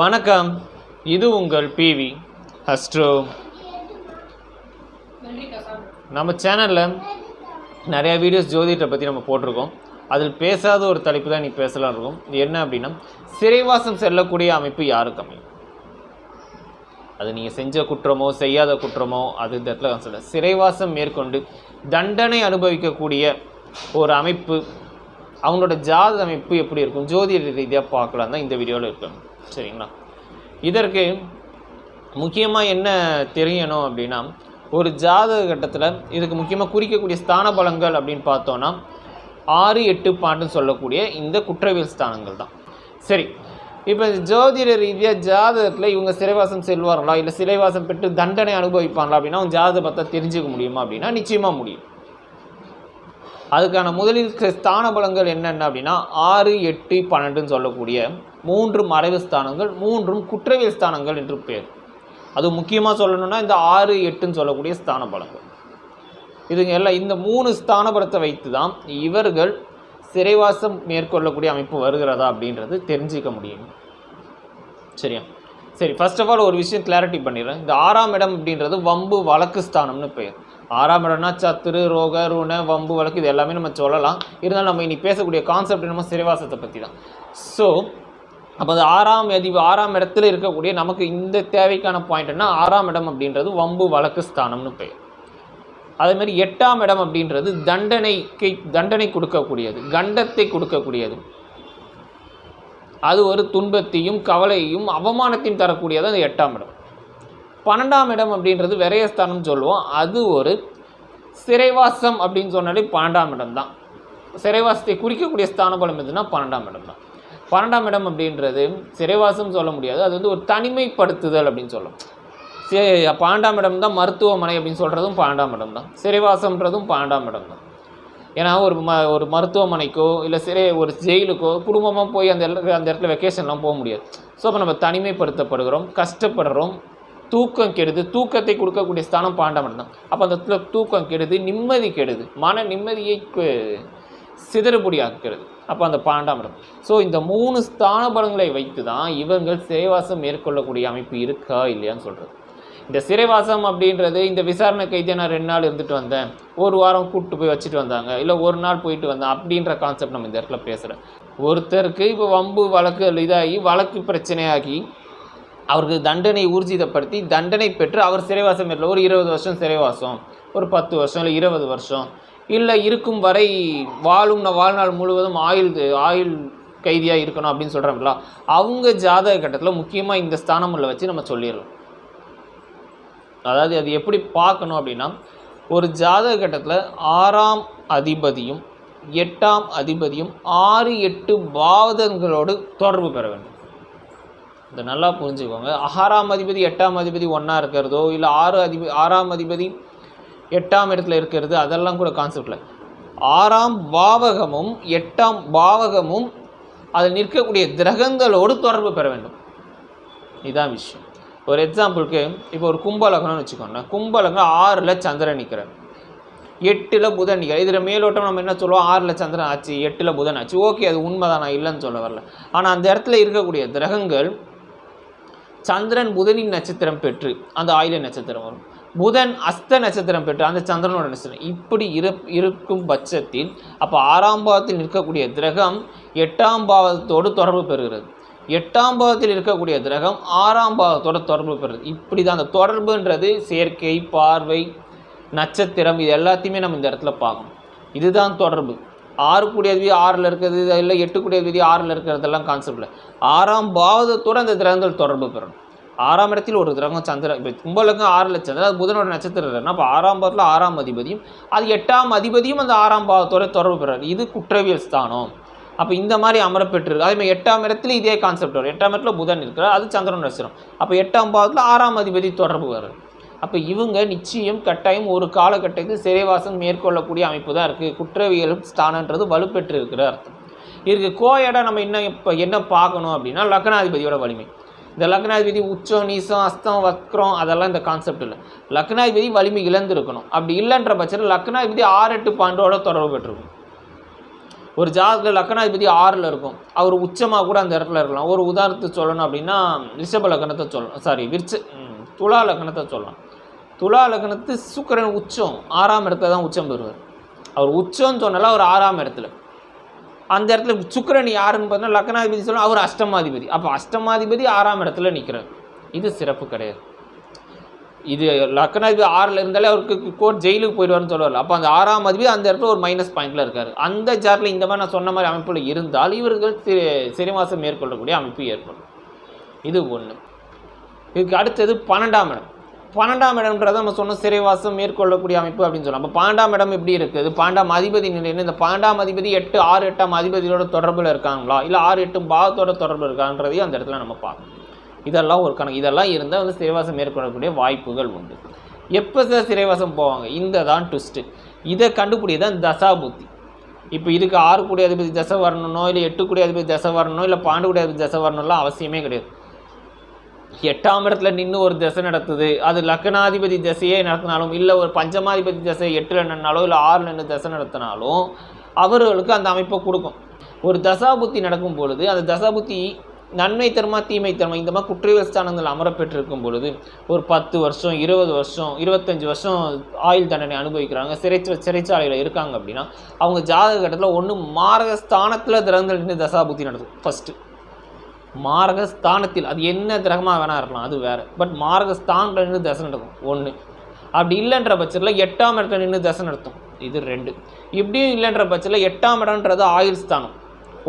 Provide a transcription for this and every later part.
வணக்கம். இது உங்கள் பிவி அஸ்ட்ரோ நம்ம சேனலில் நிறையா வீடியோஸ் ஜோதிடத்தை பற்றி நம்ம போட்டிருக்கோம். அதில் பேசாத ஒரு தலைப்பு தான் நீ பேசலாம் இருக்கும். இது என்ன அப்படின்னா சிறைவாசம் செல்லக்கூடிய அமைப்பு யாருக்கு அமையும்? அது நீங்கள் செஞ்ச குற்றமோ செய்யாத குற்றமோ அது இந்த இடத்துல நான் சொல்ல சிறைவாசம் மேற்கொண்டு தண்டனை அனுபவிக்கக்கூடிய ஒரு அமைப்பு அவங்களோட ஜாத அமைப்பு எப்படி இருக்கும்? ஜோதிட ரீதியாக பார்க்கலாம் தான் இந்த வீடியோவில் இருக்கும் சரிங்களா? இதற்கு முக்கியமாக என்ன தெரியணும் அப்படின்னா ஒரு ஜாதக கட்டத்தில் இதுக்கு முக்கியமாக குறிக்கக்கூடிய ஸ்தான பலங்கள் அப்படின்னு பார்த்தோன்னா ஆறு எட்டு பாண்டுன்னு சொல்லக்கூடிய இந்த குற்றவியல் ஸ்தானங்கள் தான். சரி இப்போ ஜோதிட ரீதியாக ஜாதகத்தில் இவங்க சிறைவாசம் செல்வார்களா? இல்லை சிறைவாசம் பெற்று தண்டனை அனுபவிப்பாங்களா அப்படின்னா அவங்க ஜாதகத்தை பார்த்தா தெரிஞ்சுக்க முடியுமா அப்படின்னா நிச்சயமாக முடியும். அதுக்கான முதலில் ஸ்தான பலங்கள் என்னென்ன அப்படின்னா ஆறு எட்டு பன்னெண்டுன்னு சொல்லக்கூடிய மூன்று மறைவு ஸ்தானங்கள் மூன்றும் குற்றவியல் ஸ்தானங்கள் என்று பெயர் அது முக்கியமாக சொல்லணும்னா இந்த ஆறு எட்டுன்னு சொல்லக்கூடிய ஸ்தான பலங்கள் இதுங்க எல்லாம் இந்த மூணு ஸ்தானபலத்தை வைத்து தான் இவர்கள் சிறைவாசம் மேற்கொள்ளக்கூடிய அமைப்பு வருகிறதா அப்படின்றது தெரிஞ்சிக்க முடியும். சரியா? சரி ஃபர்ஸ்ட் ஆஃப் ஆல் ஒரு விஷயம் கிளாரிட்டி பண்ணிடுறேன். இந்த ஆறாம் இடம் அப்படின்றது வம்பு வழக்கு ஸ்தானம்னு பெயர் ஆறாம் இடம்னா சத்துரு ரோக ருண வம்பு வழக்கு இது எல்லாமே நம்ம சொல்லலாம். இருந்தாலும் நம்ம இனி பேசக்கூடிய கான்செப்ட் நம்ம சிறைவாசத்தை பற்றி தான் ஸோ அப்போ அது ஆறாம் அதி ஆறாம் இடத்துல இருக்கக்கூடிய நமக்கு இந்த தேவைக்கான பாயிண்ட்னா ஆறாம் இடம் அப்படின்றது வம்பு வழக்கு ஸ்தானம்னு பெயர். அதேமாதிரி எட்டாம் இடம் அப்படின்றது தண்டனைக்கு தண்டனை கொடுக்கக்கூடியது கண்டத்தை கொடுக்கக்கூடியது. அது ஒரு துன்பத்தையும் கவலையையும் அவமானத்தையும் தரக்கூடியது அந்த எட்டாம் இடம். பன்னெண்டாம் இடம் அப்படின்றது விரயஸ்தானம் சொல்லுவோம். அது ஒரு சிறைவாசம் அப்படின்னு சொன்னாலே பன்னெண்டாம் இடம் தான். சிறைவாசத்தை குறிக்கக்கூடிய ஸ்தான பலம் எதுனா பன்னெண்டாம் இடம் தான். பன்னெண்டாம் இடம் அப்படின்றது சிறைவாசம் சொல்ல முடியாது. அது வந்து ஒரு தனிமைப்படுத்துதல் அப்படின்னு சொல்லலாம் சே பன்னெண்டாம் இடம் தான் மருத்துவமனை அப்படின்னு சொல்கிறதும் பன்னெண்டாம் இடம் தான். சிறைவாசம்ன்றதும் பன்னெண்டாம் இடம் தான். ஏன்னா ஒரு ம ஒரு மருத்துவமனைக்கோ இல்லை சிறை ஒரு ஜெயிலுக்கோ குடும்பமாக போய் அந்த இடத்துல அந்த இடத்துல வெக்கேஷன்லாம் போக முடியாது. ஸோ அப்போ நம்ம தனிமைப்படுத்தப்படுகிறோம் கஷ்டப்படுறோம் தூக்கம் கெடுது தூக்கத்தை கொடுக்கக்கூடிய ஸ்தானம் பன்னெண்டாம் தான். அப்போ அந்த இடத்துல தூக்கம் கெடுது நிம்மதி கெடுது மன நிம்மதியை கு- சிதறுபடியாக்குறது அப்போ அந்த பன்னெண்டாம் ஸோ இந்த மூணு ஸ்தான பலங்களை வைத்து தான் இவர்கள் சிறைவாசம் மேற்கொள்ளக்கூடிய அமைப்பு இருக்கா இல்லையான்னு சொல்கிறது இந்த சிறைவாசம் அப்படின்றது இந்த விசாரணை கைதியை நான் ரெண்டு நாள் இருந்துட்டு வந்தேன். ஒரு வாரம் கூப்பிட்டு போய் வச்சுட்டு வந்தாங்க. இல்லை ஒரு நாள் போயிட்டு வந்தேன். அப்படின்ற கான்செப்ட் நம்ம இந்த இடத்துல பேசுகிறேன் ஒருத்தருக்கு இப்போ வம்பு வழக்கு இதாகி வழக்கு பிரச்சனையாகி அவருக்கு தண்டனை ஊர்ஜிதப்படுத்தி தண்டனை பெற்று அவர் சிறைவாசம் இல்லை ஒரு இருபது வருஷம் சிறைவாசம் ஒரு பத்து வருஷம் இல்லை இருபது வருஷம் இல்லை இருக்கும் வரை வாழும் வாழ்நாள் முழுவதும் ஆயுள் ஆயுள் கைதியாக இருக்கணும் அப்படின்னு சொல்கிறாங்களா அவங்க ஜாதக கட்டத்தில் முக்கியமாக இந்த ஸ்தானமில் வச்சு நம்ம சொல்லிடலாம். அதாவது அது எப்படி பார்க்கணும் அப்படின்னா ஒரு ஜாதக கட்டத்தில் ஆறாம் அதிபதியும் எட்டாம் அதிபதியும் ஆறு எட்டு பாவதங்களோடு தொடர்பு பெற வேண்டும். இதை நல்லா புரிஞ்சுக்கோங்க. ஆறாம் அதிபதி எட்டாம் அதிபதி ஒன்றா இருக்கிறதோ இல்லை ஆறு அதிபதி ஆறாம் அதிபதி எட்டாம் இடத்துல இருக்கிறது அதெல்லாம் கூட கான்செப்டில் ஆறாம் பாவகமும் எட்டாம் பாவகமும் அதில் நிற்கக்கூடிய கிரகங்களோடு தொடர்பு பெற வேண்டும். இதுதான் விஷயம். ஒரு எக்ஸாம்பிளுக்கு இப்போ ஒரு கும்பலகனம்னு வச்சுக்கோங்க. கும்பலகம் ஆறில் சந்திரன் நிற்கிறார் எட்டில் புதன் நிற்கிறார் இதில் மேலோட்டம் நம்ம என்ன சொல்லுவோம்? ஆறில் சந்திரன் ஆச்சு எட்டில் புதன் ஆச்சு. ஓகே அது உண்மைதான் நான் இல்லைன்னு சொல்ல வரல. ஆனால் அந்த இடத்துல இருக்கக்கூடிய கிரகங்கள் சந்திரன் புதனின் நட்சத்திரம் பெற்று அந்த ஆயில நட்சத்திரம் வரும். புதன் அஸ்த நட்சத்திரம் பெற்ற அந்த சந்திரனோட நட்சத்திரம். இப்படி இரு இருக்கும் பட்சத்தில் அப்போ ஆறாம் பாவத்தில் நிற்கக்கூடிய கிரகம் எட்டாம் பாவத்தோடு தொடர்பு பெறுகிறது. எட்டாம் பாவத்தில் இருக்கக்கூடிய கிரகம் ஆறாம் பாவத்தோட தொடர்பு பெறுறது இப்படி தான் அந்த தொடர்புன்றது செயற்கை பார்வை நட்சத்திரம் இது எல்லாத்தையுமே நம்ம இந்த இடத்துல பார்க்கணும். இதுதான் தொடர்பு. ஆறு கூடிய விதி ஆறில் இருக்கிறது இல்லை எட்டு கூடிய விதி ஆறில் இருக்கிறதெல்லாம் கான்செப்டில் ஆறாம் பாவத்தோடு அந்த கிரகங்கள் தொடர்பு பெறணும். ஆறாம் இடத்தில் ஒரு கிரகம் சந்திரன் இப்போ கும்பலுக்கும் ஆறு லட்சம் அது புதனோட நட்சத்திரம் இருக்குன்னா அப்போ ஆறாம் பாவத்தில் ஆறாம் அதிபதியும் அது எட்டாம் அதிபதியும் அந்த ஆறாம் பாவத்தோட தொடர்பு பெறாரு இது குற்றவியல் ஸ்தானம். அப்போ இந்த மாதிரி அமரப்பெற்றிருக்கு அதே மாதிரி எட்டாம் இடத்துல இதே கான்செப்ட் வரும். எட்டாம் இடத்துல புதன் இருக்கிறார் அது சந்திரன் நட்சத்திரம். அப்போ எட்டாம் பாவத்தில் ஆறாம் அதிபதி தொடர்பு வரும் அப்போ இவங்க நிச்சயம் கட்டாயம் ஒரு காலகட்டத்தில் சிறைவாசம் மேற்கொள்ளக்கூடிய அமைப்பு தான் இருக்குது குற்றவியல் ஸ்தானன்றது வலுப்பெற்று இருக்கிற அர்த்தம். இதுக்கு கோயடை நம்ம என்ன இப்போ என்ன பார்க்கணும் அப்படின்னா லக்னாதிபதியோட வலிமை. இந்த லக்னாதிபதி உச்சம் நீசம் அஸ்தம் வக்ரம் அதெல்லாம் இந்த கான்செப்ட் இல்லை. லக்னாதிபதி வலிமை இழந்திருக்கணும். அப்படி இல்லைன்ற பட்சத்தில் லக்னாதிபதி ஆறு எட்டு பாண்டோட தொடர்பு பெற்றிருக்கும். ஒரு ஜாதகத்தில் லக்னாதிபதி ஆறில் இருக்கும். அவர் உச்சமாக கூட அந்த இடத்துல இருக்கலாம். ஒரு உதாரணத்துக்கு சொல்லணும் அப்படின்னா ரிஷப லக்னத்தை சொல்லலாம் சாரி விருச்ச துலா லக்னத்தை சொல்லலாம். துலா லக்னத்து சுக்கரன் உச்சம் ஆறாம் இடத்துல தான் உச்சம் பெறுவார். அவர் உச்சம்னு சொன்னால அவர் ஆறாம் இடத்துல. அந்த இடத்துல சுக்கரன் யாருன்னு பார்த்தா லக்னாதிபதி சொல்லணும் அவர் அஷ்டமாதிபதி. அப்போ அஷ்டமாதிபதி ஆறாம் இடத்துல நிற்கிறார் இது சிறப்பு கிடையாது. இது லக்னாதிபதி ஆறில் இருந்தாலே அவருக்கு கோர்ட் ஜெயிலுக்கு போயிடுவார்னு சொல்லுவார் அப்போ அந்த ஆறாம் அதிபதி அந்த இடத்துல ஒரு மைனஸ் பாயிண்டில் இருக்கார். அந்த ஜாரில் இந்த மாதிரி நான் சொன்ன மாதிரி அமைப்பில் இருந்தால் இவர்கள் சி- சிறைவாசம் மேற்கொள்ளக்கூடிய அமைப்பு ஏற்படும். இது ஒன்று இதுக்கு அடுத்தது பன்னெண்டாம் இடம். பன்னெண்டாம் இடம்ன்றதை நம்ம சொன்ன சிறைவாசம் மேற்கொள்ளக்கூடிய அமைப்பு அப்படின்னு சொல்லலாம் அப்போ பன்னெண்டாம் இடம் எப்படி இருக்குது பன்னெண்டாம் அதிபதி நிலைன்னு இந்த பன்னெண்டாம் அதிபதி எட்டு ஆறு எட்டாம் அதிபதியோட தொடர்பில் இருக்காங்களா? இல்லை ஆறு எட்டு பாகத்தோட தொடர்பு இருக்கான்றதையும் அந்த இடத்துல நம்ம பார்க்கணும். இதெல்லாம் ஒரு கணக்கு. இதெல்லாம் இருந்தால் வந்து சிறைவாசம் மேற்கொள்ளக்கூடிய வாய்ப்புகள் உண்டு. எப்போ சார் சிறைவாசம் போவாங்க? இந்த தான் ட்விஸ்ட்டு இதை கண்டுபிடிய தான் தசாபுத்தி இப்போ இதுக்கு ஆறு கூடிய அதிபதி தசை வரணுன்னோ இல்லை எட்டு கூடிய அதிபதி தசை வரணும் இல்லை பாண்டு கூடிய அதிபதி தசை வரணும்லாம் அவசியமே கிடையாது. எட்டாம் இடத்துல நின்று ஒரு திசை நடத்துது. அது லக்னாதிபதி திசையே நடத்தினாலும் இல்லை ஒரு பஞ்சமாதிபதி திசை எட்டில் நின்னாலோ இல்லை ஆறு நின்று திசை நடத்தினாலும் அவர்களுக்கு அந்த அமைப்பை கொடுக்கும். ஒரு தசாபுத்தி நடக்கும் பொழுது அந்த தசாபுத்தி நன்மை தருமா தீமை தருமா இந்த மாதிரி குற்றவியல் ஸ்தானங்கள் அமரப்பெற்றிருக்கும் பொழுது ஒரு பத்து வருஷம் இருபது வருஷம் இருபத்தஞ்சி வருஷம் ஆயுள் தண்டனை அனுபவிக்கிறாங்க. சிறை சிறைச்சாலையில் இருக்காங்க அப்படின்னா அவங்க ஜாதக கட்டத்தில் ஒன்று மாரக ஸ்தானத்தில் திறந்து நின்று தசாபுத்தி நடக்கும் ஃபஸ்ட்டு மாரகஸ்தானத்தில் அது என்ன கிரகமாக வேணா இருக்கலாம் அது வேறு. பட் மாரகஸ்தானத்தில் நின்று தசை நடக்கும் ஒன்று அப்படி இல்லைன்ற பட்சத்தில் எட்டாம் இடத்துல நின்று தசை நடத்தும் இது ரெண்டு. இப்படியும் இல்லைன்ற பட்சத்தில் எட்டாம் இடம்ன்றது ஆயுள் ஸ்தானம்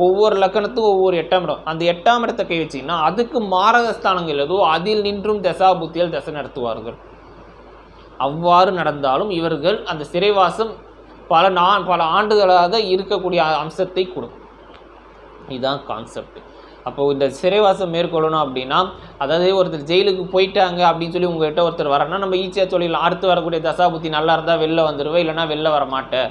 ஒவ்வொரு லக்கணத்துக்கும் ஒவ்வொரு எட்டாம் இடம். அந்த எட்டாம் இடத்தை கை வச்சிங்கன்னா அதுக்கு மாரகஸ்தானங்கள் ஏதோ அதில் நின்றும் தசாபுத்தியால் தசை நடத்துவார்கள். அவ்வாறு நடந்தாலும் இவர்கள் அந்த சிறைவாசம் பல நான் பல ஆண்டுகளாக இருக்கக்கூடிய அம்சத்தை கொடுக்கும். இதுதான் கான்செப்ட் அப்போ இந்த சிறைவாசம் மேற்கொள்ளணும் அப்படின்னா அதாவது ஒருத்தர் ஜெயிலுக்கு போயிட்டாங்க அப்படின்னு சொல்லி உங்கள்கிட்ட ஒருத்தர் வரனா நம்ம ஈஸியாக சொல்லிடலாம். அடுத்து வரக்கூடிய தசாபுத்தி நல்லா இருந்தால் வெளில வந்துடுவேன் இல்லைன்னா வெளில வர மாட்டேன்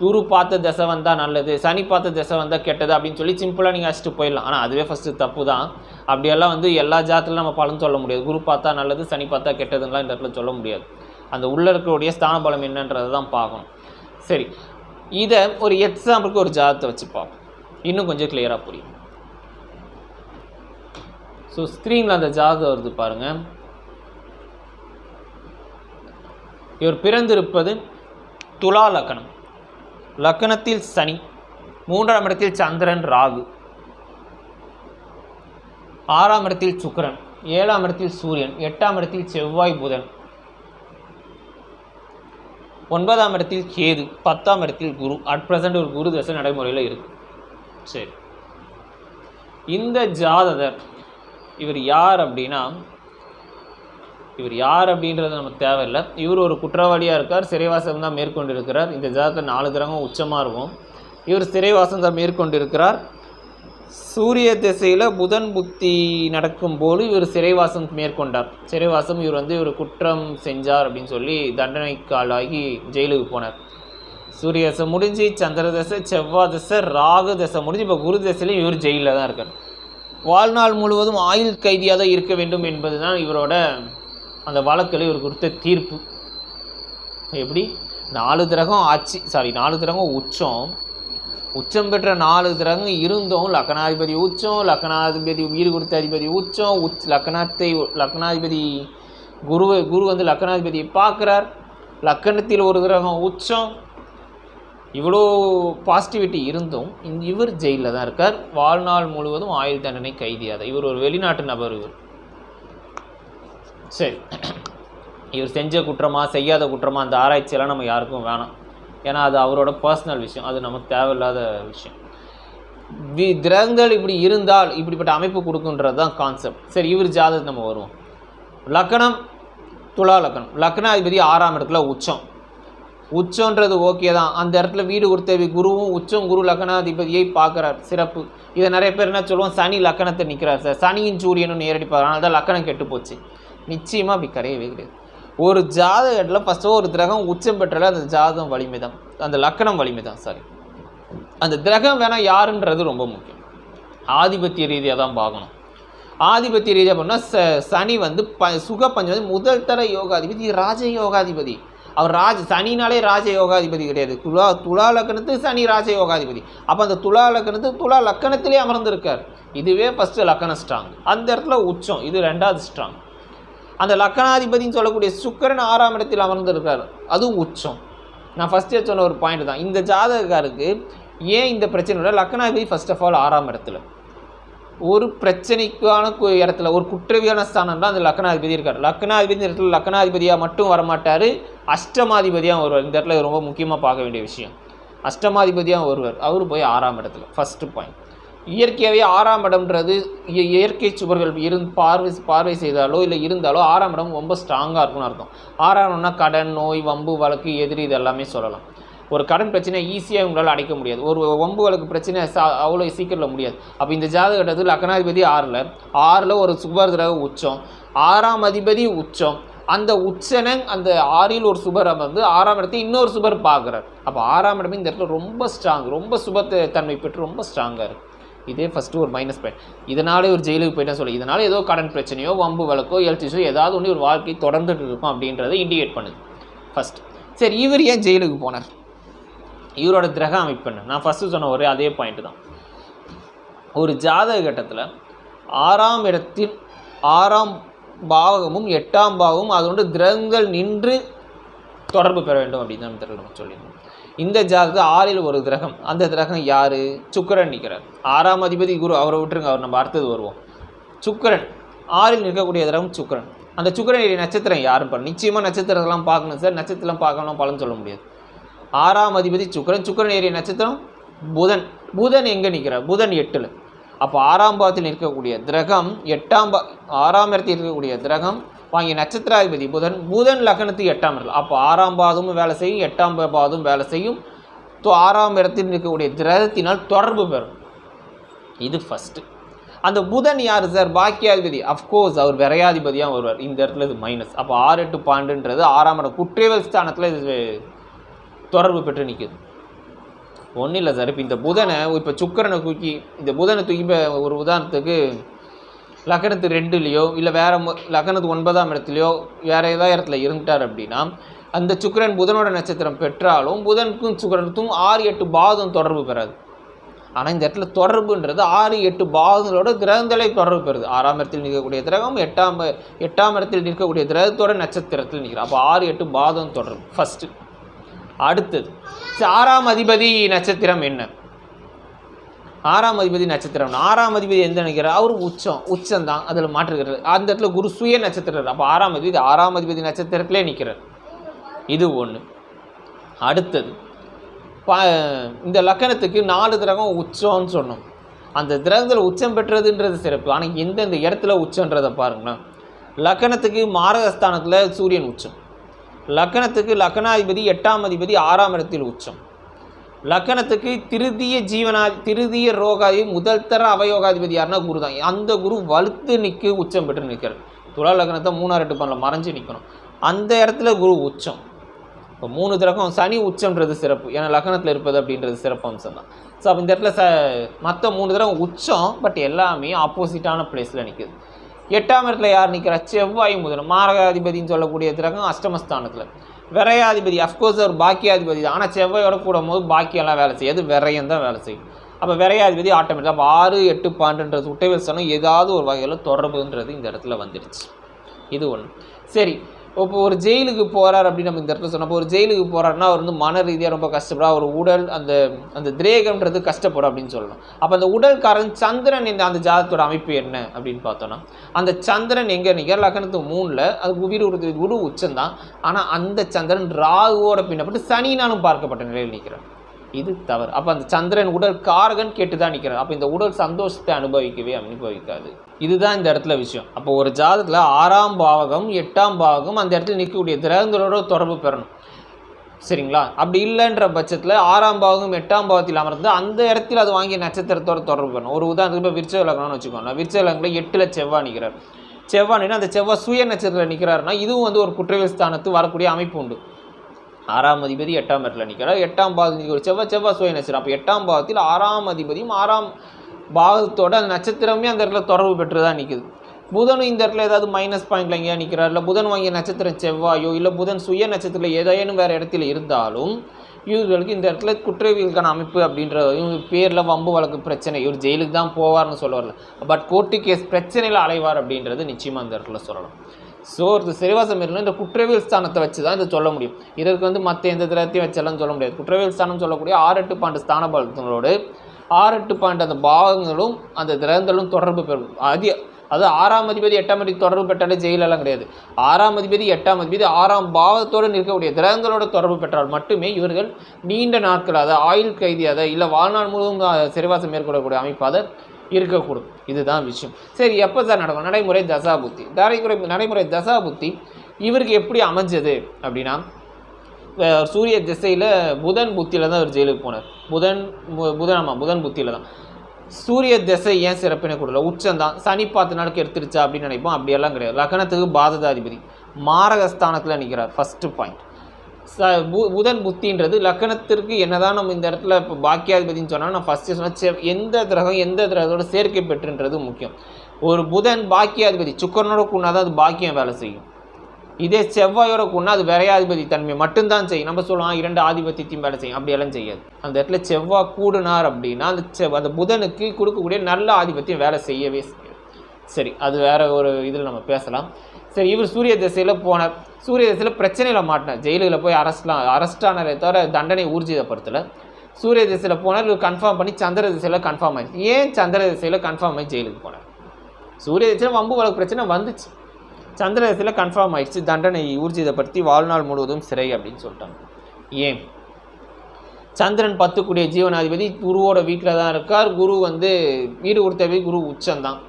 குரு பார்த்த திசை வந்தால் நல்லது சனி பார்த்த திசை வந்தால் கெட்டது அப்படின்னு சொல்லி சிம்பிளாக நீங்கள் அழைச்சிட்டு போயிடலாம். ஆனால் அதுவே ஃபஸ்ட்டு தப்பு தான் அப்படியெல்லாம் வந்து எல்லா ஜாத்திலும் நம்ம பலன் சொல்ல முடியாது. குரு பார்த்தா நல்லது சனி பார்த்தா கெட்டதுலாம் இந்த இடத்துல சொல்ல முடியாது. அந்த உள்ள இருக்கக்கூடிய ஸ்தான பலம் என்னன்றதை தான் பார்க்கணும். சரி இதை ஒரு எக்ஸாம்பிளுக்கு ஒரு ஜாதத்தை வச்சு பார்ப்போம். இன்னும் கொஞ்சம் கிளியராக புரியும். ஸோ ஸ்க்ரீனில் அந்த ஜாதகம் வருது பாருங்க. இவர் பிறந்திருப்பது துலா லக்கணம். லக்கணத்தில் சனி மூன்றாம் இடத்தில் சந்திரன் ராகு. ஆறாம் இடத்தில் சுக்கரன் ஏழாம் இடத்தில் சூரியன் எட்டாம் இடத்தில் செவ்வாய் புதன். ஒன்பதாம் இடத்தில் கேது பத்தாம் இடத்தில் குரு. அட் பிரசன்ட் ஒரு குரு தசை நடைமுறையில் இருக்கு. சரி. இந்த ஜாதகர் இவர் யார் அப்படின்னா இவர் யார் அப்படின்றது நமக்கு தேவையில்லை. இவர் ஒரு குற்றவாளியாக இருக்கார் சிறைவாசம் தான் மேற்கொண்டு இருக்கிறார் இந்த ஜாதகத்தில் நாலு கிரகம் உச்சமாக இருக்கும். இவர் சிறைவாசம் தான் மேற்கொண்டு இருக்கிறார் சூரிய திசையில் புதன் புத்தி நடக்கும்போது இவர் சிறைவாசம் மேற்கொண்டார். சிறைவாசம் இவர் வந்து இவர் குற்றம் செஞ்சார் அப்படின்னு சொல்லி தண்டனைக்கு ஆளாகி ஜெயிலுக்கு போனார். சூரிய தசை முடிஞ்சு சந்திர தசை செவ்வாய் தசை ராகு தசை முடிஞ்சு இப்போ குரு தசையிலையும் இவர் ஜெயிலில் தான் இருக்கார். வாழ்நாள் முழுவதும் ஆயுள் கைதியாக தான் இருக்க வேண்டும் என்பது தான் இவரோட அந்த வழக்கில் இவர் கொடுத்த தீர்ப்பு. எப்படி? நாலு திரகம் ஆட்சி சாரி நாலு திரகம் உச்சம். உச்சம் பெற்ற நாலு திரகம் இருந்தும் லக்னாதிபதி உச்சம் லக்னாதிபதி உயிர் கொடுத்த அதிபதி உச்சம் உச் லக்னத்தை லக்னாதிபதி குருவை குரு வந்து லக்னாதிபதியை பார்க்குறார். லக்கணத்தில் ஒரு கிரகம் உச்சம் இவ்வளோ பாசிட்டிவிட்டி இருந்தும் இவர் ஜெயிலில் தான் இருக்கார். வாழ்நாள் முழுவதும் ஆயுள் தண்டனை கைதியாத இவர் ஒரு வெளிநாட்டு நபர் இவர். சரி. இவர் செஞ்ச குற்றமா செய்யாத குற்றமா அந்த ஆராய்ச்சியெல்லாம் நம்ம யாருக்கும் வேணாம். ஏன்னா அது அவரோட பர்சனல் விஷயம். அது நமக்கு தேவையில்லாத விஷயம். வி கிரகங்கள் இப்படி இருந்தால் இப்படிப்பட்ட அமைப்பு கொடுக்குன்றது தான் கான்செப்ட் சரி இவர் ஜாதகத்துக்கு நம்ம வருவோம். லக்கணம் துலா லக்கணம். லக்னாதிபதி ஆறாம் இடத்துல உச்சம். உச்சன்றது ஓகே தான். அந்த இடத்துல வீடு கொடுத்தவி குருவும் உச்சம் குரு லக்னாதிபதியை பார்க்குறார். சிறப்பு. இதை நிறைய பேர் என்ன சொல்லுவோம் சனி லக்கணத்தை நிற்கிறார் சார். சனியின் சூரியனும் நேரடி பார்க்குறாங்க அதான் லக்கணம் கெட்டு போச்சு. நிச்சயமாக அப்படி கிடையவே கிடையாது. ஒரு ஜாதகத்தில் ஃபஸ்ட்டு ஒரு கிரகம் உச்சம் பெற்றாலே அந்த ஜாதகம் வலிமை தான் அந்த லக்கணம் வலிமை தான் சாரி அந்த கிரகம் வேணால் யாருன்றது ரொம்ப முக்கியம். ஆதிபத்திய ரீதியாக தான் பார்க்கணும். ஆதிபத்திய ரீதியாக பண்ணால் ச சனி வந்து ப சுக பஞ்சம் முதல் தர யோகாதிபதி ராஜ யோகாதிபதி அவர் ராஜ சனினாலே ராஜ யோகாதிபதி கிடையாது. துலா துலா லக்கணத்துக்கு சனி ராஜ யோகாதிபதி. அப்போ அந்த துலா லக்கணத்துக்கு துலா லக்கணத்திலே அமர்ந்திருக்கார். இதுவே ஃபஸ்ட்டு லக்கண ஸ்ட்ராங் அந்த இடத்துல உச்சம். இது ரெண்டாவது ஸ்ட்ராங் அந்த லக்கணாதிபதின்னு சொல்லக்கூடிய சுக்கரன் ஆறாம் இடத்தில் அமர்ந்திருக்கார். அதுவும் உச்சம். நான் ஃபஸ்ட்டே சொன்ன ஒரு பாயிண்ட் தான். இந்த ஜாதகக்காருக்கு ஏன் இந்த பிரச்சனை லக்கணாதிபதி ஃபஸ்ட் ஆஃப் ஆல் ஆறாம் இடத்துல. ஒரு பிரச்சனைக்கான கு- இடத்துல ஒரு குற்றவியான ஸ்தானம் தான் அந்த லக்னாதிபதி இருக்கார். லக்னாதிபதி இடத்துல லக்னாதிபதியாக மட்டும் வரமாட்டார். அஷ்டமாதிபதியாக வருவார். இந்த இடத்துல ரொம்ப முக்கியமாக பார்க்க வேண்டிய விஷயம். அஷ்டமாதிபதியாக வருவார். அவர் போய் ஆறாம் இடத்துல ஃபஸ்ட்டு பாயிண்ட் இயற்கையாகவே ஆறாம் இடம்ன்றது இயற்கை சுவர்கள் இருந்து பார்வை பார்வை செய்தாலோ இல்லை இருந்தாலோ ஆறாம் இடம் ரொம்ப ஸ்ட்ராங்காக இருக்கும்னு அர்த்தம். ஆறாம் இடம்னா கடன் நோய் வம்பு வழக்கு எதிரி இது எல்லாமே சொல்லலாம். ஒரு கடன் பிரச்சனை ஈஸியாக உங்களால் அடைக்க முடியாது. ஒரு ஒம்பு வழக்கு பிரச்சனை சா அவ்வளோ சீக்கிரத்தில் முடியாது. அப்போ இந்த ஜாதகத்தில் லக்னாதிபதி ஆறில் ஆறில் ஒரு சுபர் கிரக உச்சம் ஆறாம் அதிபதி உச்சம். அந்த உச்சனை அந்த ஆறில் ஒரு சுபர் வந்து ஆறாம் இடத்தை இன்னொரு சுபர் பார்க்குறார். அப்போ ஆறாம் இடமே இந்த இடத்துல ரொம்ப ஸ்ட்ராங் ரொம்ப சுப தன்மை பெற்று ரொம்ப ஸ்ட்ராங்காக இருக்குது இதே ஃபஸ்ட்டு ஒரு மைனஸ் பாயிண்ட் இதனாலே ஒரு ஜெயிலுக்கு போயிட்டா சொல்லி இதனால் ஏதோ கடன் பிரச்சனையோ வம்பு வழக்கோ எல்டிஸோ ஏதாவது ஒன்று ஒரு வாழ்க்கை தொடர்ந்துட்டு இருக்கும் அப்படின்றத இண்டிகேட் பண்ணுது. ஃபஸ்ட் சரி இவர் ஏன் ஜெயிலுக்கு போனார்? இவரோட கிரக அமைப்பு என்ன? நான் ஃபஸ்ட்டு சொன்ன ஒரே அதே பாயிண்ட் தான். ஒரு ஜாதக கட்டத்தில் ஆறாம் இடத்தில் ஆறாம் பாவகமும் எட்டாம் பாவமும் அதோடு கிரகங்கள் நின்று தொடர்பு பெற வேண்டும் அப்படின்னு நம்ம தெரியல நம்ம சொல்லியிருந்தோம். இந்த ஜாதகத்து ஆறில் ஒரு கிரகம் அந்த கிரகம் யார்? சுக்கிரன் நிற்கிறார் ஆறாம் அதிபதி குரு அவரை விட்டுருங்க அவர் நம்ம அடுத்தது வருவோம். சுக்கிரன் ஆறில் நிற்கக்கூடிய கிரகம் சுக்கிரன். அந்த சுக்கரனுடைய நட்சத்திரம் யாருன்னு பண்ண நிச்சயமாக நட்சத்திரத்தெல்லாம் பார்க்கணும் சார். நட்சத்திரம் பார்க்கலாம் பலன் சொல்ல முடியாது. ஆறாம் அதிபதி சுக்கரன். சுக்கிரன் ஏறிய நட்சத்திரம் புதன். புதன் எங்கே நிற்கிறார் புதன் எட்டில். அப்போ ஆறாம் பாதத்தில் இருக்கக்கூடிய கிரகம் எட்டாம் பா ஆறாம் இடத்தில் இருக்கக்கூடிய கிரகம் வாங்கிய நட்சத்திராதிபதி புதன். புதன் லக்னத்துக்கு எட்டாம் இடத்துல. அப்போ ஆறாம் பாதமும் வேலை செய்யும் எட்டாம் பாதமும் வேலை செய்யும். ஸோ ஆறாம் இடத்தில் இருக்கக்கூடிய கிரகத்தினால் தொடர்பு பெறும். இது ஃபஸ்ட்டு அந்த புதன் யார் சார் பாக்கியாதிபதி. அஃப்கோர்ஸ் அவர் விரையாதிபதியாக வருவார். இந்த இடத்துல இது மைனஸ் அப்போ ஆறு எட்டு பாண்டுன்றது ஆறாம் இடம். குற்றவியல் ஸ்தானத்தில் இது தொடர்பு பெற்று நிற்குது. ஒன்றும் இல்லை சார். இப்போ இந்த புதனை இப்போ சுக்கரனை தூக்கி இந்த புதனை தூக்கி இப்போ ஒரு உதாரணத்துக்கு லக்கணத்து ரெண்டுலேயோ இல்லை வேறு லக்கணத்து ஒன்பதாம் இடத்துலையோ வேறு ஏதாவது இடத்துல இருந்துட்டார் அப்படின்னா அந்த சுக்கிரன் புதனோட நட்சத்திரம் பெற்றாலும் புதனுக்கும் சுக்கரனுக்கும் ஆறு எட்டு பாதம் தொடர்பு பெறாது. ஆனால் இந்த இடத்துல தொடர்புன்றது ஆறு எட்டு பாதங்களோட கிரகங்களை தொடர்பு பெறுது. ஆறாம் இடத்தில் நிற்கக்கூடிய கிரகம் எட்டாம் எட்டாம் இடத்தில் நிற்கக்கூடிய கிரகத்தோட நட்சத்திரத்தில் நிற்கிறோம் அப்போ ஆறு எட்டு பாதம் தொடர்பு ஃபஸ்ட்டு அடுத்தது. ஆறாம் அதிபதி நட்சத்திரம் என்ன? ஆறாம் அதிபதி நட்சத்திரம் ஆறாம் அதிபதி எந்த நினைக்கிறார்? அவர் உச்சம். உச்சம் தான். அதில் மாற்றுகிறது அந்த இடத்துல குரு சுய நட்சத்திரம் அப்போ ஆறாம் அதிபதி ஆறாம் அதிபதி நட்சத்திரத்திலே நிற்கிறார் இது ஒன்று அடுத்தது பா இந்த லக்கணத்துக்கு நாலு கிரகம் உச்சம்னு சொன்னோம். அந்த கிரகத்தில் உச்சம் பெற்றதுன்றது சிறப்பு. ஆனால் எந்தெந்த இடத்துல உச்சன்றதை பாருங்களேன். லக்கணத்துக்கு மாரகஸ்தானத்தில் சூரியன் உச்சம். லக்கணத்துக்கு லக்கணாதிபதி எட்டாம் அதிபதி ஆறாம் இடத்தில் உச்சம். லக்கணத்துக்கு திருதிய ஜீவனா திருதிய ரோகாதி முதல் தர அவயோகாதிபதி யாருன்னா குரு தான். அந்த குரு வலுத்து நிற்கு உச்சம் பெற்று நிற்கிறார். துலா லக்னத்தை மூணாறு எட்டு பண்ணல மறைஞ்சு நிற்கணும் அந்த இடத்துல குரு உச்சம். இப்போ மூணு கிரகம் சனி உச்சம்ன்றது சிறப்பு. ஏன்னா லக்னத்தில் இருப்பது அப்படின்றது சிறப்பு அம்சம் தான். ஸோ அப்போ இந்த இடத்துல ச மற்ற மூணு தடவை உச்சம் பட் எல்லாமே ஆப்போசிட்டான பிளேஸில் நிற்குது எட்டாம் இடத்துல யார் நிற்கிறா? செவ்வாய் முதல். மாரகாதிபதினு சொல்லக்கூடிய திரகம் அஷ்டமஸ்தானத்தில். விரையாதிபதி அஃப்கோர்ஸ் அவர் பாக்கியாதிபதி தான். ஆனால் செவ்வாயோட கூடும் போது பாக்கியெல்லாம் வேலை செய்யாது விரையம் தான் வேலை செய்யும். அப்போ விரையாதிபதி ஆட்டோமேட்டிக் அப்போ ஆறு எட்டு பாண்டுன்றது உட்டைவல் சனம் ஏதாவது ஒரு வகையில் தொடர்புன்றது இந்த இடத்துல வந்துடுச்சு. இது ஒன்று சரி இப்போ ஒரு ஜெயிலுக்கு போகிறார் அப்படின்னு நம்ம இந்த இடத்துல சொன்னப்போ ஒரு ஜெயிலுக்கு போகிறாருன்னா அவர் வந்து மன ரீதியாக ரொம்ப கஷ்டப்படுறா அவர் உடல் அந்த அந்த திரேகம்ன்றது கஷ்டப்படும் அப்படின்னு சொல்லலாம். அப்போ அந்த உடல்காரன் சந்திரன் இந்த அந்த ஜாதத்தோட அமைப்பு என்ன அப்படின்னு பார்த்தோன்னா அந்த சந்திரன் எங்கே நிகர் லக்னத்து மூணில். அது உயிர் ஒரு குரு உச்சந்தான் ஆனால் அந்த சந்திரன் ராகுவோட பின்னப்பட்டு சனினாலும் பார்க்கப்பட்ட நிலையில் நிற்கிறார் இது தவறு. அப்போ அந்த சந்திரன் உடல் காரகன் கேட்டு தான் நிற்கிறார் அப்போ இந்த உடல் சந்தோஷத்தை அனுபவிக்கவே அனுபவிக்காது. இதுதான் இந்த இடத்துல விஷயம். அப்போ ஒரு ஜாதகத்தில் ஆறாம் பாவகம் எட்டாம் பாவகம் அந்த இடத்துல நிற்கக்கூடிய கிரகங்களோட தொடர்பு பெறணும். சரிங்களா? அப்படி இல்லைன்ற பட்சத்தில் ஆறாம் பாவகம் எட்டாம் பாவத்தில் அமர்ந்து அந்த இடத்துல அது வாங்கிய நட்சத்திரத்தோட தொடர்பு பெறணும். ஒரு உதாரணத்துக்கு இப்போ விருச்ச லக்னம்னு வச்சுக்கோங்க. விருச்ச லக்னில் எட்டில் செவ்வாய் நிற்கிறார் செவ்வாய் அந்த செவ்வாய் சுய நட்சத்திரத்தில் நிற்கிறாருன்னா இதுவும் வந்து ஒரு குற்றவியல் ஸ்தானத்து வரக்கூடிய அமைப்பு உண்டு. ஆறாம் அதிபதி எட்டாம் இடத்துல நிற்கிறார் எட்டாம் பாவத்தில் செவ்வாய் செவ்வாய் சுய நட்சத்திரம். அப்போ எட்டாம் பாவத்தில் ஆறாம் அதிபதியும் ஆறாம் பாகத்தோட அந்த நட்சத்திரமே அந்த இடத்துல தொடர்பு பெற்று தான் நிற்குது புதனும் இந்த இடத்துல ஏதாவது மைனஸ் பாயிண்ட்ல எங்கேயா நிற்கிறார் இல்லை புதன் வாங்கிய நட்சத்திரம் செவ்வாயோ இல்லை புதன் சுய நட்சத்திரத்தில் ஏதேனும் வேறு இடத்துல இருந்தாலும் இவர்களுக்கு இந்த இடத்துல குற்றவியலுக்கான அமைப்பு அப்படின்ற இவங்க பேரில் வம்பு வழக்கு பிரச்சனை இவர் ஜெயிலுக்கு தான் போவார்னு சொல்ல வரல. பட் கோர்ட்டு கேஸ் பிரச்சனையில் அலைவார் அப்படின்றது நிச்சயமாக இந்த இடத்துல சொல்லலாம் ஸோ ஒரு சிறைவாசம் இருந்தால் இந்த குற்றவியல் ஸ்தானத்தை வச்சு தான் இதை சொல்ல முடியும். இதற்கு வந்து மற்ற எந்த திரத்தையும் வச்செல்லாம் சொல்ல முடியாது. குற்றவியல் ஸ்தானம் சொல்லக்கூடிய ஆறு எட்டு பாண்டு ஸ்தான பலத்தங்களோடு ஆறு பாண்ட பாயிண்ட் அந்த பாகங்களும் அந்த கிரகங்களும் தொடர்பு பெறும். அது அது ஆறாம் அதிபதி எட்டாம் அதிபதி தொடர்பு பெற்றாலே ஜெயிலெல்லாம் கிடையாது. ஆறாம் அதிபதி எட்டாம் அதிபதி ஆறாம் பாவத்தோடு நிற்கக்கூடிய கிரகங்களோட தொடர்பு பெற்றால் மட்டுமே இவர்கள் நீண்ட நாட்கள் அதை ஆயுள் கைதியாக இல்லை வாழ்நாள் முழுவதும் சிறைவாசம் மேற்கொள்ளக்கூடிய அமைப்பாக இருக்கக்கூடும். இதுதான் விஷயம். சரி எப்போ சார் நடக்கும்? நடைமுறை தசாபுத்தி. நடைமுறை நடைமுறை தசாபுத்தி இவருக்கு எப்படி அமைஞ்சது அப்படின்னா சூரிய திசையில் புதன் புத்தியில் தான் அவர் ஜெயிலுக்கு போனார். புதன் புதன் ஆமாம் புதன் புத்தியில் தான். சூரிய திசை ஏன் சிறப்பினை கொடுக்கல? உச்சம் தான். சனி பார்த்து நாளுக்கு எடுத்துருச்சா அப்படின்னு நினைப்போம். அப்படியெல்லாம் கிடையாது. லக்னத்துக்கு பாததாதிபதி. மாரகஸ்தானத்தில் நிற்கிறார் ஃபஸ்ட்டு பாயிண்ட் ச பு- புதன் புத்தின்றது லக்கணத்திற்கு என்னதான் நம்ம இந்த இடத்துல இப்போ பாக்கியாதிபதினு சொன்னால் நான் ஃபஸ்ட்டு சொன்னால் எந்த கிரகம் எந்த கிரகத்தோட சேர்க்கை பெற்றுன்றது முக்கியம். ஒரு புதன் பாக்கியாதிபதி சுக்கரனோட கூண்ணா தான் அது பாக்கியம் வேலை செய்யும். இதே செவ்வாயோட கூண்ணா அது விரையாதிபதி தன்மை மட்டும்தான் செய்யும். நம்ம சொல்லலாம் இரண்டு ஆதிபத்தியத்தையும் வேலை செய்யும். அப்படியெல்லாம் செய்யாது. அந்த இடத்துல செவ்வாய் கூடுனார் அப்படின்னா அந்த செவ் அந்த புதனுக்கு கொடுக்கக்கூடிய நல்ல ஆதிபத்தியம் வேலை செய்யவே செய்யும் சரி அது வேற ஒரு இதில் நம்ம பேசலாம். சரி இவர் சூரிய திசையில் போனார். சூரிய திசையில் பிரச்சனையில் மாட்டினார். ஜெயிலில் போய் அரஸ்ட்லாம் அரெஸ்ட் ஆனதை தவிர தண்டனை ஊர்ஜிதப்படுத்தலை. சூரிய திசையில் போனார் இவர் கன்ஃபார்ம் பண்ணி சந்திர திசையில் கன்ஃபார்ம் ஆயிடுச்சு. ஏன் சந்திர திசையில் கன்ஃபார்ம் ஆகி ஜெயிலுக்கு போனார்? சூரிய திசையில் வம்பு வழக்கு பிரச்சனை வந்துச்சு. சந்திரத்தில் கன்ஃபார்ம் ஆயிடுச்சு. தண்டனை ஊர்ஜிதப்படுத்தி வாழ்நாள் முழுவதும் சிறை அப்படின்னு சொல்லிட்டாங்க. ஏன்? சந்திரன் பத்துக்குடிய ஜீவனாதிபதி குருவோட வீட்டில் தான் இருக்கார். குரு வந்து வீடு கொடுத்தவே குரு உச்சம்தான்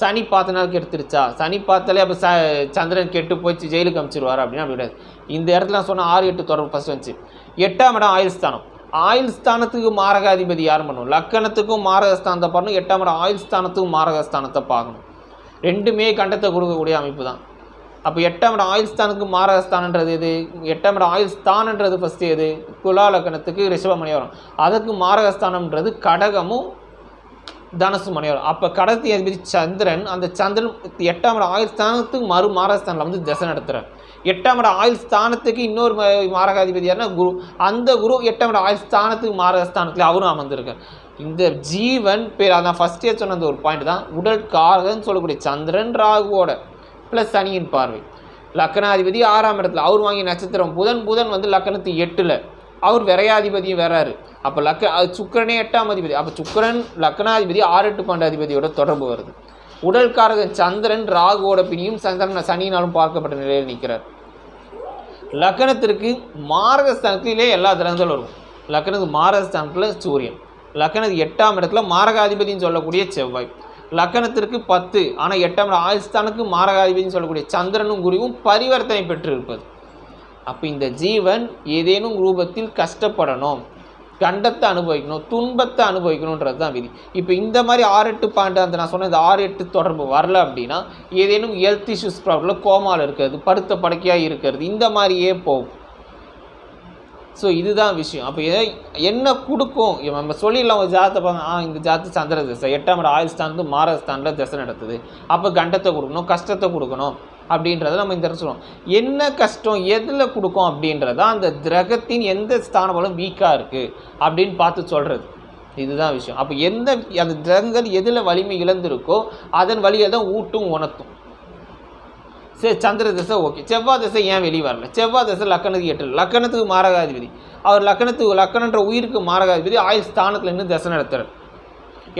சனி பார்த்த நாளுக்கு எடுத்துருச்சா? சனி பார்த்தாலே அப்போ ச சந்திரன் கெட்டு போய் ஜெயிலுக்கு அமைச்சிருவார் அப்படின்னு அப்படி கிடையாது இந்த இடத்துல சொன்னால் சொன்ன ஆறு எட்டு தொடர்பு ஃபஸ்ட் வந்துச்சு. எட்டாம் இடம் ஆயுள் ஸ்தானம். ஆயுள் ஸ்தானத்துக்கு மாரகாதிபதி யார் பண்ணணும் லக்கணத்துக்கும் மாரகஸ்தானத்தை பண்ணணும் எட்டாம் இடம் ஆயுள் ஸ்தானத்துக்கும் மாரகஸ்தானத்தை பார்க்கணும். ரெண்டுமே கண்டத்தை கொடுக்கக்கூடிய அமைப்பு தான். அப்போ எட்டாம் இடம் ஆயுள் ஸ்தானுக்கு மாரகஸ்தானன்றது எது? எட்டாம் இடம் ஆயுள் ஸ்தானன்றது ஃபஸ்ட்டு எது? குலா லக்கணத்துக்கு ரிஷபமணி வரும் அதுக்கு மாரகஸ்தானம்ன்றது கடகமும் தனுசு மணி அப்போ கடத்தி அதிபதி சந்திரன் அந்த சந்திரன் எட்டாம் இடம் ஆயுள் ஸ்தானத்துக்கு மறு மாரகஸ்தானில் வந்து தசை நடத்துகிறார் எட்டாம் இடம் ஆயுள் ஸ்தானத்துக்கு இன்னொரு ம- மாரகாதிபதி யாருன்னா குரு. அந்த குரு எட்டாம் இடம் ஆயுள் ஸ்தானத்துக்கு மாரகஸ்தானத்தில் அவரும் அமர்ந்திருக்கார். இந்த ஜீவன் பேர் அதான் ஃபர்ஸ்ட் இயர் சொன்ன அந்த ஒரு பாயிண்ட் தான். உடல் காரகன்னு சொல்லக்கூடிய சந்திரன் ராகுவோட ப்ளஸ் சனியின் பார்வை. லக்கணாதிபதி ஆறாம் இடத்துல அவர் வாங்கிய நட்சத்திரம் புதன் புதன் வந்து லக்கணத்து எட்டில். அவர் விரையாதிபதியும் வராரு. அப்போ லக்க சுக்கரனே சுக்கிரனே எட்டாம் அதிபதி. அப்போ சுக்கிரன் லக்கணாதிபதி ஆறு எட்டு பண்டாதிபதியோட தொடர்பு வருது. உடல் காரகன் சந்திரன் ராகுவோட பிணியும் சந்திரன் சனியினாலும் பார்க்கப்பட்ட நிலையில் நிற்கிறார். லக்கணத்திற்கு மாரகஸ்தானத்திலே எல்லா கிரகங்களும் வரும். லக்கணத்துக்கு மாரகஸ்தானத்தில் சூரியன். லக்கணத்துக்கு எட்டாம் இடத்துல மாரகாதிபதினு சொல்லக்கூடிய செவ்வாய். லக்கணத்திற்கு பத்து ஆனால் எட்டாம் இடம் ஆயுஸ்தானுக்கு மாரகாதிபதினு சொல்லக்கூடிய சந்திரனும் குருவும் பரிவர்த்தனை பெற்று இருப்பது அப்போ இந்த ஜீவன் ஏதேனும் ரூபத்தில் கஷ்டப்படணும் கண்டத்தை அனுபவிக்கணும் துன்பத்தை அனுபவிக்கணுன்றது தான் விதி. இப்போ இந்த மாதிரி ஆறு எட்டு பாயிண்ட் அந்த நான் சொன்ன இந்த ஆறு எட்டு தொடர்பு வரல அப்படின்னா ஏதேனும் ஹெல்த் இஷ்யூஸ் ப்ராப்ளம் கோமாவில் இருக்கிறது படுத்த படுக்கையாக இருக்கிறது இந்த மாதிரியே போகும். ஸோ இதுதான் விஷயம். அப்போ என்ன கொடுக்கும்? நம்ம சொல்லிடலாம் ஒரு ஜாதத்தை பார்த்தா ஆ இந்த ஜாத்து சந்திர திசை. எட்டாம் இடம் ஆயுள் ஸ்தானத்து மாரஸ்தானில் திசை நடத்துது. அப்போ கண்டத்தை கொடுக்கணும் கஷ்டத்தை கொடுக்கணும் அப்படின்றத நம்ம இந்த சொல்லுவோம் என்ன கஷ்டம் எதில் கொடுக்கும் அப்படின்றத அந்த கிரகத்தின் எந்த ஸ்தானங்களும் வீக்காக இருக்குது அப்படின்னு பார்த்து சொல்கிறது இதுதான் விஷயம். அப்போ எந்த அந்த கிரகங்கள் எதில் வலிமை இழந்திருக்கோ அதன் வழியை தான் ஊட்டும் உணர்த்தும். சரி சந்திர திசை ஓகே. செவ்வாய் திசை ஏன் வெளியே வரல? செவ்வாய் திசை லக்கணத்துக்கு எட்டு லக்கணத்துக்கு மாரகாதிபதி. அவர் லக்கணத்துக்கு லக்கணன்ற உயிருக்கு மாரகாதிபதி. ஆயுள் ஸ்தானத்தில் இருந்து தசை நடத்துறார்.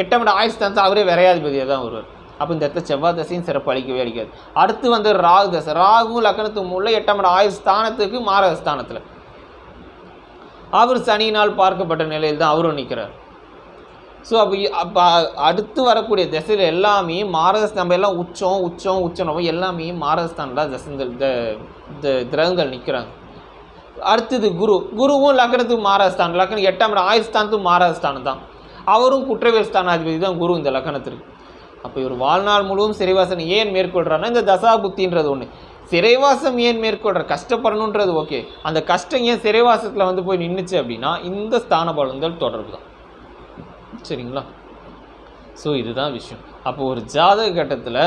எட்டாம் இடம் ஆயுள் ஸ்தானத்தை அவரே விரையாதிபதியாக தான் வருவார். அப்போ இந்த இடத்துல செவ்வாய் தசையும் சிறப்பு அளிக்கவே அளிக்காது. அடுத்து வந்து ராகு தசை. ராகுவும் லக்கணத்துக்கு உள்ள எட்டாம் இடம் ஆயுள் ஸ்தானத்துக்கு மாரக ஸ்தானத்தில். அவர் சனியினால் பார்க்கப்பட்ட நிலையில் தான் அவரும் நிற்கிறார் ஸோ அப்போ அப்போ அடுத்து வரக்கூடிய திசையில் எல்லாமே மாரதஸ் நம்ம எல்லாம் உச்சம் உச்சம் உச்சம் நம்ம எல்லாமே மாரகஸ்தானில் தசங்கள் த கிரகங்கள் நிற்கிறாங்க அடுத்தது குரு. குருவும் லக்னத்துக்கு மாரதஸ்தான் லக்னம் எட்டாம் இடம் ஆயுஸ்தானத்துக்கு மாரதஸ்தானம் தான். அவரும் குற்றவியல் ஸ்தானாதிபதி தான் குரு இந்த லக்னத்திற்கு. அப்போ இவர் வாழ்நாள் முழுவதும் சிறைவாசம் ஏன் மேற்கொள்கிறான்னா இந்த தசா புத்தின்றது ஒன்று சிறைவாசம் ஏன் மேற்கொள்கிற கஷ்டப்படணுன்றது ஓகே. அந்த கஷ்டம் ஏன் சிறைவாசத்தில் வந்து போய் நின்றுச்சு அப்படின்னா இந்த ஸ்தான பலன்கள் தொடர்பு தான் சரிங்களா? ஸோ இதுதான் விஷயம். அப்போ ஒரு ஜாதக கட்டத்தில்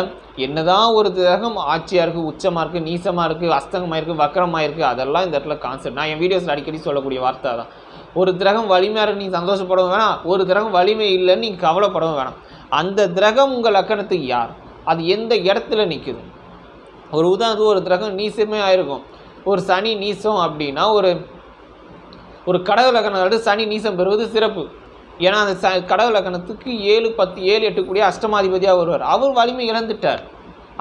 என்னதான் ஒரு கிரகம் ஆட்சியாக இருக்குது உச்சமாக இருக்குது நீசமாக இருக்குது அஸ்தங்கமாக இருக்குது வக்கரமாக இருக்குது அதெல்லாம் இந்த இடத்துல கான்செப்ட் நான் என் வீடியோஸில் அடிக்கடி சொல்லக்கூடிய வார்த்தை தான் ஒரு கிரகம் வலிமையாக இருக்கு நீங்கள் சந்தோஷப்படவும் வேணாம். ஒரு கிரகம் வலிமை இல்லைன்னு நீங்கள் கவலைப்படவும் வேணாம். அந்த கிரகம் உங்கள் லக்கணத்துக்கு யார்? அது எந்த இடத்துல நிற்குது ஒரு உதாரணத்துக்கு ஒரு கிரகம் நீசமே ஆயிருக்கும். ஒரு சனி நீசம் அப்படின்னா ஒரு ஒரு கடவுள் லக்கணம் சனி நீசம் பெறுவது சிறப்பு. ஏன்னா அந்த ச கடவுள் லக்கணத்துக்கு ஏழு பத்து ஏழு எட்டு கூடிய அஷ்டமாதிபதியாக வருவார் அவர் வலிமை இழந்துட்டார்.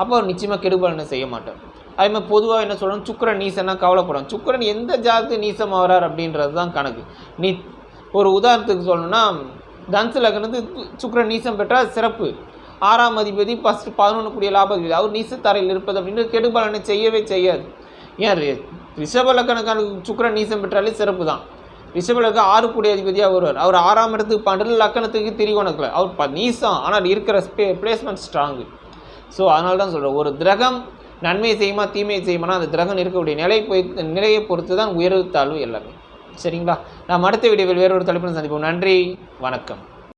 அப்போ அவர் நிச்சயமாக கெடுபலனை செய்ய மாட்டார். அதே மாதிரி பொதுவாக என்ன சொல்லணும் சுக்கரன் நீசன்னா கவலைப்படும் சுக்கரன் எந்த ஜாதகத்து நீசம் ஆகிறார் அப்படின்றது தான் கணக்கு. நீ ஒரு உதாரணத்துக்கு சொல்லணும்னா தனுசு லக்னத்துக்கு சுக்கரன் நீசம் பெற்றால் சிறப்பு. ஆறாம் அதிபதி ஃபஸ்ட்டு பதினொன்று கூடிய லாபம் அவர் நீச தரையில் இருப்பது அப்படின்றது கெடுபலனை செய்யவே செய்யாது. ஏன் ரிஷப லக்கணக்கான சுக்கரன் நீசம் பெற்றாலே சிறப்பு தான் ரிஷபலுக்கு ஆறு கூடிய அதிபதியாக வருவார் அவர் ஆறாம் இடத்துக்கு பன்னெண்டு லக்கணத்துக்கு திரிகோணக்கில் அவர் ப நீசம் ஆனால் இருக்கிற ஸ்பே பிளேஸ்மெண்ட் ஸ்ட்ராங்கு ஸோ அதனால தான் சொல்கிறேன் ஒரு கிரகம் நன்மை செய்யுமா தீமை செய்யுமானா அந்த கிரகம் இருக்கக்கூடிய நிலை போய் நிலையை பொறுத்து தான் உயர்வு தாழ்வு எல்லாமே. சரிங்களா? நாம் அடுத்த வீடியோவில் வேறொரு தலைப்பில் சந்திப்போம். நன்றி வணக்கம்.